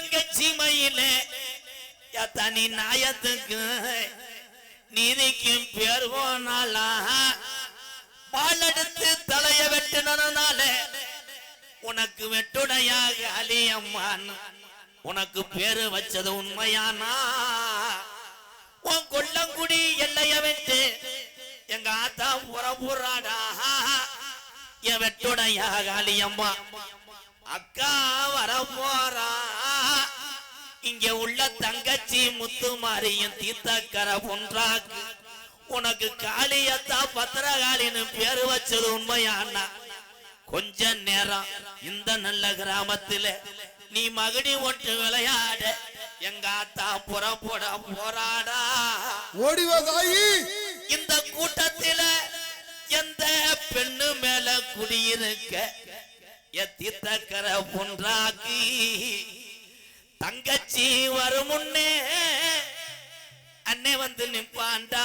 தங்கச்சி மயிலே தனி நாயத்துக்கு நீதிக்கும் பேர் போனாலா பாலெடுத்து தலைய வெட்டினதுனால உனக்கு வெட்டுடையாக அலியம்மான்னு உனக்கு பேரு வச்சது உண்மையானா? உன் கொல்லங்குடி எல்லைய வெட்டு எங்க ஆத்தா புறப்புறாடா என் வெட்டுடையாக அலியம்மா. அக்கா வர போறா இங்க உள்ள தங்கச்சி முத்துமாரியும் தீர்த்தக்கர ஒன்றாக்கு உனக்கு காளியத்தா பத்திரகாளின்னு பேரு வச்சது உண்மையானா கொஞ்ச நேரம் இந்த நல்ல கிராமத்துல நீ மகடி ஒட்டு விளையாட. எங்க ஆத்தா புறப்பட போராடா ஓடிவா தாயி இந்த கூட்டத்தில எந்த பெண்ணு மேல குடியிருக்க? எத்தித்தக்கர பொன்றாக்கி. தங்கச்சி வரும் முன்னே அன்னை வந்து நிப்பான்டா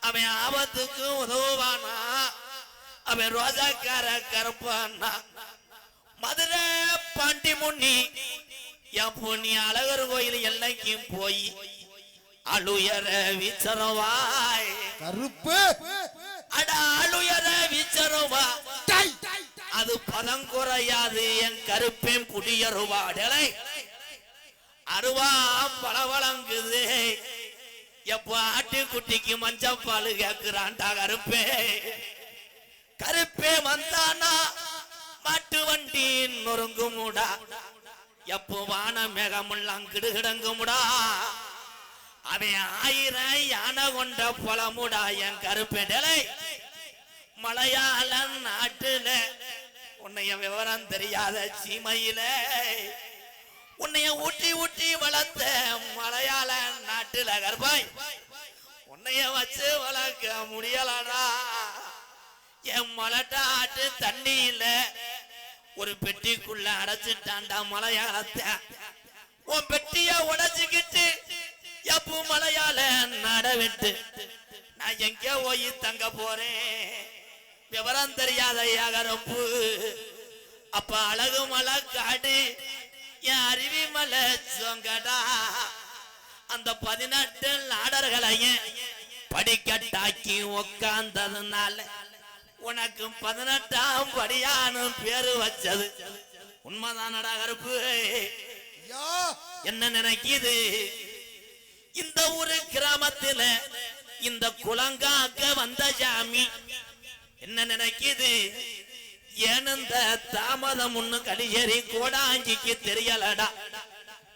அவன் ஆபத்துக்கு உதவுவானா? அவன் ரோஜாக்கார கருப்பானா? மதுரை பாண்டி முன்னி என் பொண்ணி அழகர் கோயில் எல்லைக்கும் போய் அழுயர விச்சரவாய். கருப்பு. அட அழுயர விச்சரவா. அது பதம் குறையாது என் கருப்பேன் குடியருவாடலை அருவா பளபளங்குது எப்ப ஆட்டுக்குட்டிக்கு மஞ்சப்பால் கேக்குறான்டா கருப்பே. கருப்பே வந்தானா? மாட்டு வண்டி நொறுங்குமுடா. எப்போ வான மேகமெல்லாம் கிடுகிடங்குமுடா. அவன் ஆயிரம் யானை கொண்ட பழமுடா என் கருப்பேடலை மலையாள நாட்டுல உன்னைய விவரம் தெரியாத சீமையில. உன்னைய ஊட்டி ஊட்டி வளர்த்த மலையாள நாட்டுல கர்ப்பாய். உன்னைய வச்சு வளர்க்க முடியலடா. என் மலட்டாட்டு தண்ணியில ஒரு பெட்டிக்குள்ள அடைச்சிட்டான்டா மலையாளத்தை. உன் பெட்டிய உடைச்சுக்கிட்டு எப்போ மலையாள நட விட்டு நான் எங்க போய் தங்க போறேன்? விவரம் தெரியாத யாகரப்பு. அப்ப அழகு மலை காடு என் அருவி மலை சொங்கடா அந்த பதினெட்டு நாடர்களையும் படிக்கட்டாக்கி உக்காந்ததுனால உனக்கு பதினெட்டாம் படியானு பேரு வச்சது. உண்மைதானடா கருப்பு. என்ன நினைக்குது? இந்த ஊரு கிராமத்துல இந்த குளங்காக்க வந்த ஜாமி என்ன நினைக்குது? ஏனந்த இந்த தாமதம் ஒண்ணு கலியறி கோடாஞ்சிக்கு தெரியலடா.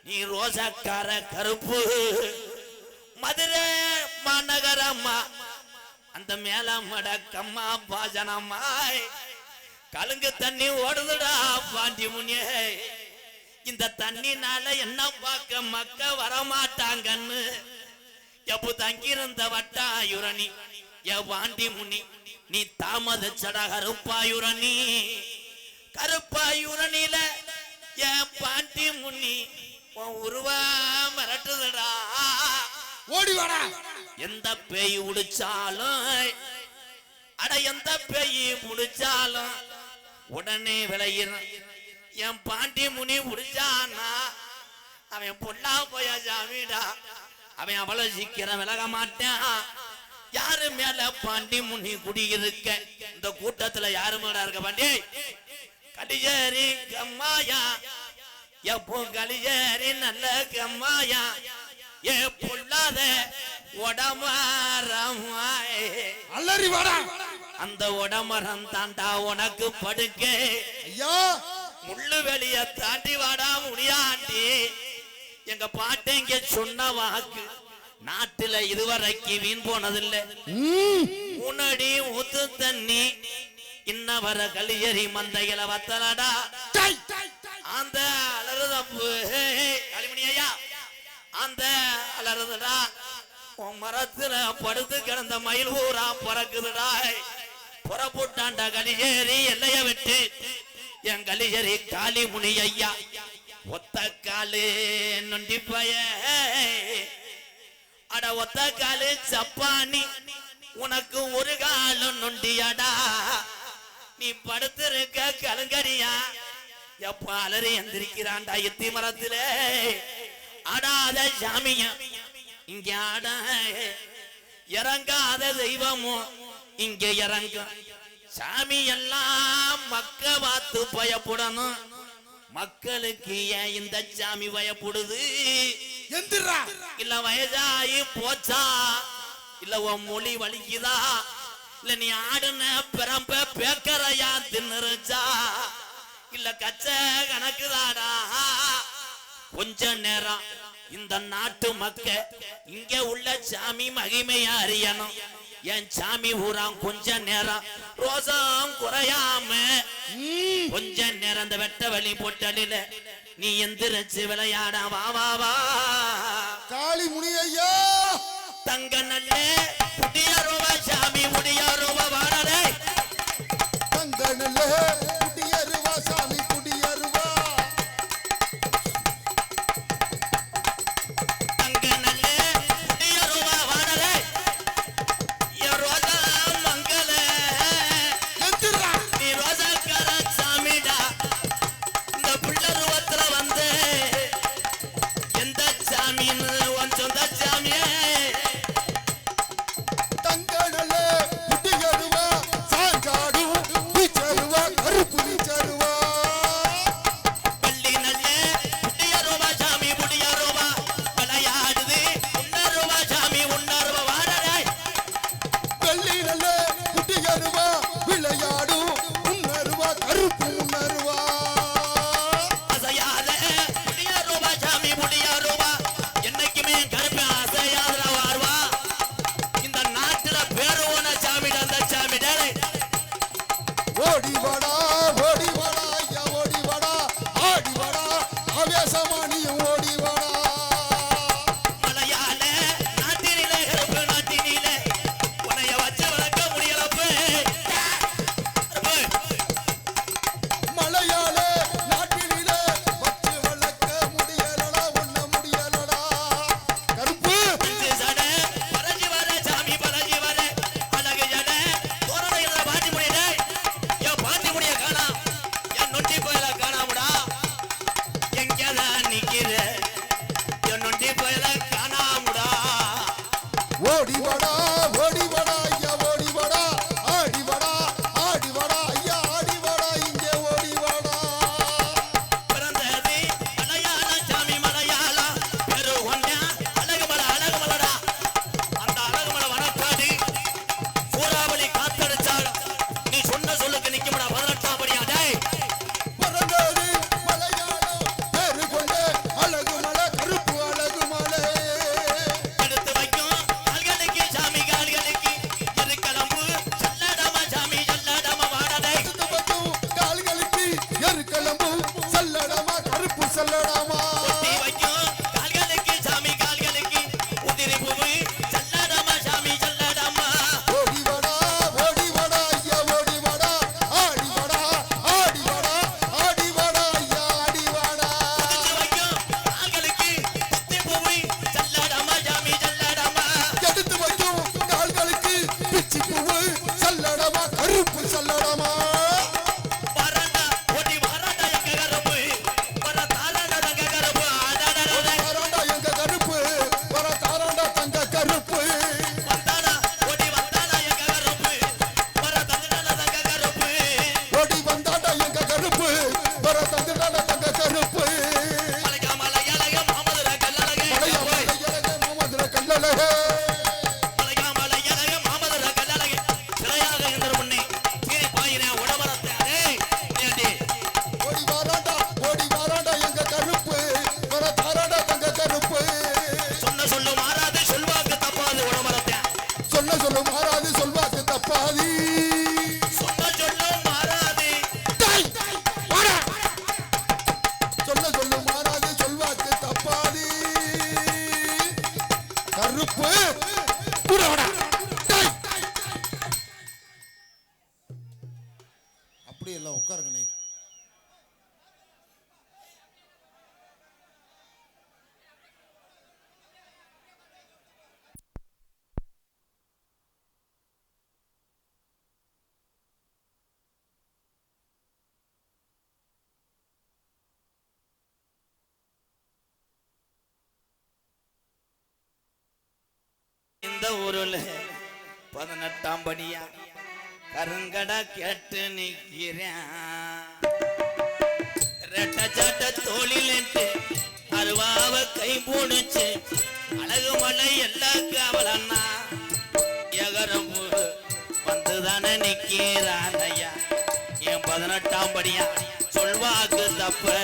நீ ரோசாக்கார கருப்பு. மதுரை மாநகரம்மா. அந்த மேல மடக்கம்மா பாஜனம்மாய். கலுங்கு தண்ணி ஓடுதுடா பாண்டி முனியே. இந்த தண்ணினால என்ன பார்க்க மக்க வரமாட்டாங்கன்னு. எப்போ தங்கியிருந்த வட்டா யுரணி எ வாண்டி முனி. நீ தாமதச்சடா கருப்பாயுரணி கருப்பாயுரணில என் பாண்டி முனி உன் உருவா மிரட்டுதுடா. ஓடி வாடா. எந்த பேய் உடிச்சாலும் அட எந்த பேய் முடிச்சாலும் உடனே விளையிறான் என் பாண்டி முனி முடிச்சானா அவன் பொண்ணா போய ஜாமிடா. அவன் அவ்வளவு சீக்கிரம் விலக மாட்டான். யாரு மேல பாண்டி முனி குடியிருக்க இந்த கூட்டத்துல யாரு மேல இருக்க பாண்டி? கடிஜேரி கம்மாயா. எப்போ கலிஜேரி நல்ல கம்மாயா. ஏ பொல்லாத உடமாரமாய் அல்லறி வாடா. அந்த உடமரம் தாண்டா உனக்கு படுக்க. ஐயா. முள்ளு வெளிய தாண்டி வாடா முடியாண்டி எங்க பாட்டைங்க சொன்ன வாக்கு. நாட்டுல இதுவரைக்கு வீண் போனதில்லை. முன்னாடி ஊத்து தண்ணி இன்ன வர கலியரி மந்தையில வத்தலடா. அந்த அலறுதப்பு களிமணி ஐயா. அந்த அலறுதுடா உன் மரத்துல படுத்து கிடந்த மயில் ஊரா பறக்குதுடா. புறப்பட்டாண்டா கலிஜேரி எல்லைய விட்டு என் கலிஜேரி காளி முனி ஐயா. ஒத்த காலு நொண்டி பய ஒத்த காலு சப்பானி உனக்கு ஒரு காலம் நொண்டியாடா. நீ படுத்திருக்க கலங்கரியா? எப்ப அலறி எந்திரிக்கிறான்டா எத்தி மரத்துல. ஆடாத சாமிய இங்க ஆட. இறங்காத தெய்வமும் இங்க இறங்கும் சாமி எல்லாம் மக்க பார்த்து பயப்படணும். மக்களுக்கு ஏன் இந்த சாமி பயப்படுது? எந்திரா. இல்ல வயதாகி போச்சா? இல்ல உன் மொழி வலிக்குதா? இல்ல நீ ஆடுன பிறம்ப பேக்கரையா தின்னுருச்சா? இல்ல கச்ச கணக்குதாடா? கொஞ்ச நேரம் இந்த நாட்டு மக்க இங்க உள்ள சாமி மகிமையா அறியணும். என் சாமி ஊராம் கொஞ்ச நேரம் ரோசம் குறையாம கொஞ்ச நேரம் இந்த வெட்ட வழி பொட்டலில நீ எந்திரிச்சு விளையாட வா வா வா. காளி முனி ஐயா தங்க நல்ல முடியருவ சாமி முடியருவ வாடலே தங்க நல்ல. அப்படி எல்லாம் உட்காருங்கண்ணே. இந்த ஊருல பதினெட்டாம் படியா? கருங்கடா கேட்டு நிற்கிறேன் ரெட்ட சாட்ட அருவாவ கை போடுச்சு அழகு மலை எல்லா காவலண்ணா. எகரம்பு வந்துதானே நிக்கிறான் ஐயா. என் பதினெட்டாம் படியா சொல்வாக்கு தப்பு.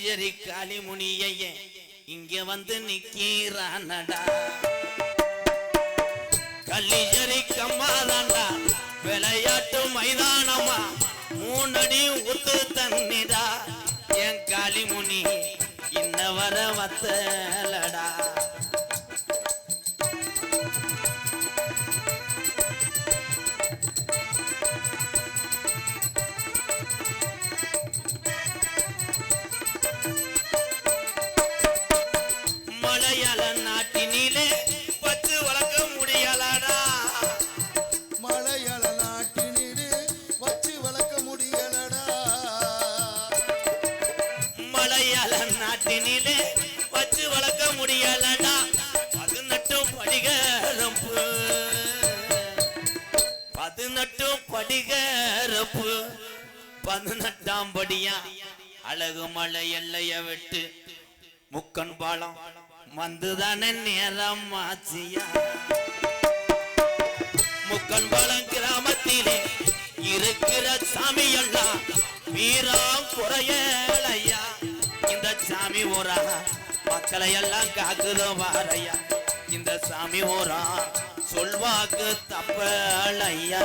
கள்ளியரி காளிமுனிய இங்க வந்து நிக்கிறானடா கல்லிஜரி கம்மாதாண்டா விளையாட்டு மைதானமா மூணடி உத்து தண்ணிடா. என் காளிமுனி இன்ன வர வத்தலடா. பதினெட்டு படிகரப்பு பதினெட்டாம் படியா? அழகு மலை எல்லைய விட்டு முக்கன் பாலம் வந்துதானே நேரம் ஆச்சியா? முக்கன் பாலம் கிராமத்திலே இருக்கிற சாமி எல்லாம் வீரா குறையலையா? இந்த சாமி ஊரா மக்களை எல்லாம் காக்குதோ வாரையா? இந்த சாமி ஊரா சொல்வாக்கு தப்பலையா